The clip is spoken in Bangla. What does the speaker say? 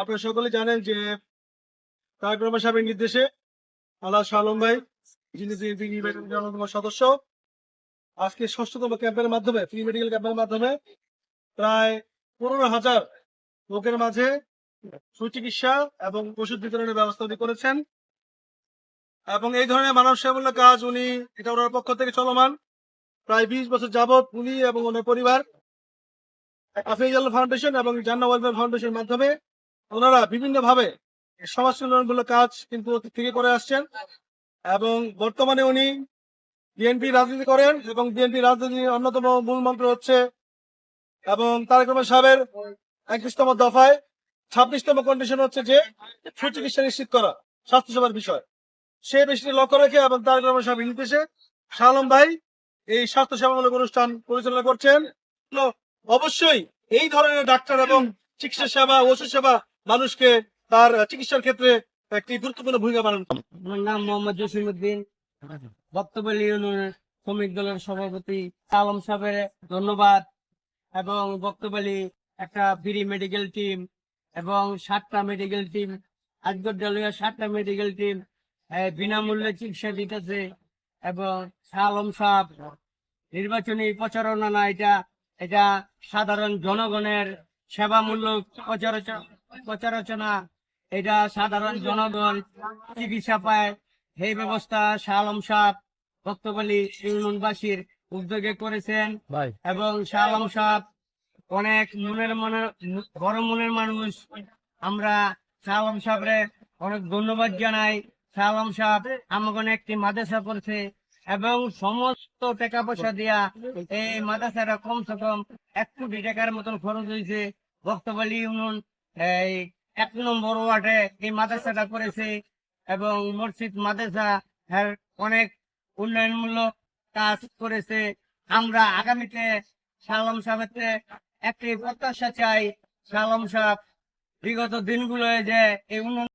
আপনারা সকলে জানেন যে তারেক রহমান সাহেবের নির্দেশে আল্লাহ শালম ভাই, যিনি সদস্য, আজকে ষষ্ঠতম ক্যাম্পের মাধ্যমে ফ্রি মেডিকেল ক্যাম্পের মাধ্যমে প্রায় পনেরো হাজার লোকের মাঝে সুচিকিৎসা এবং ওষুধ বিতরণের ব্যবস্থা উনি করেছেন। এবং এই ধরনের মানব সেবামূলক কাজ উনি, এটা ওনার পক্ষ থেকে চলমান। প্রায় বিশ বছর যাবৎ উনি এবং ওনার পরিবার আফিজাল ফাউন্ডেশন এবং জান্না ওয়েলফেয়ার ফাউন্ডেশনের মাধ্যমে ওনারা বিভিন্ন ভাবে সমাজ উন্নয়নমূলক কাজ কিন্তু অতীত থেকে করে আসছেন এবং বর্তমানে উনি বিএনপি রাজনীতি করেন এবং বিএনপি রাজনীতির অন্যতম মূল মন্ত্র হচ্ছে এবং তারেক রহমান সাহেবের একত্রিশতম দফায় ছাব্বিশতম কন্ডিশন হচ্ছে যে সুচিকিৎসা নিশ্চিত করা, স্বাস্থ্যসেবার বিষয়। সে বিষয়টি লক্ষ্য রেখে এবং তারেক রহমান সাহেবের নির্দেশে শালম ভাই এই স্বাস্থ্য সেবামূলক অনুষ্ঠান পরিচালনা করছেন। অবশ্যই এই ধরনের ডাক্তার এবং চিকিৎসা সেবা, ওষুধ সেবা মানুষকে তার চিকিৎসার ক্ষেত্রে একটি গুরুত্বপূর্ণ ভূমিকা পালন। আমার নাম মোহাম্মদ জসিমুদ্দিন বক্তব্য ইউনিয়নের শ্রমিক দলের সভাপতি আলম সাহেবের ধন্যবাদ এবং বক্তব্যলি একটা ফ্রি মেডিকেল টিম এবং সাতটা মেডিকেল টিম আজকের দলীয় সাতটা মেডিকেল টিম বিনামূল্যে চিকিৎসা দিতেছে এবং আলম সাহেব নির্বাচনী প্রচারণা না, এটা এটা সাধারণ জনগণের সেবামূলক প্রচারচনা প্রচারচনা এটা সাধারণ জনগণ চিকিৎসা পায়। এই ব্যবস্থা শাহ আলম সাহেব বক্তবলী ইউনিয়নবাসীর উদ্যোগে করেছেন। এবং শাহ আলম সাহেব অনেক মনের মনে বড় মনের মানুষ। আমরা শাহ আলম সাহেবরে অনেক ধন্যবাদ জানাই। শাহ আলম সাহেব আমাকে একটি মাদ্রাসা করছে এবং সমস্ত টাকা পয়সা দিয়া এই মাদ্রাসাটা কমসে কম এক কোটি টাকার মতন খরচ হয়েছে। বক্তবলী ইউনিয়ন এই এক নম্বর ওয়ার্ডে এই মাদ্রাসাটা করেছে এবং মসজিদ, মাদ্রাসা অনেক উন্নয়নমূলক কাজ করেছে। আমরা আগামীতে সালাম সাহেবকে একটি প্রত্যাশা চাই। সালাম সাহেব, বিগত দিনগুলোয় যে এই উন্নয়ন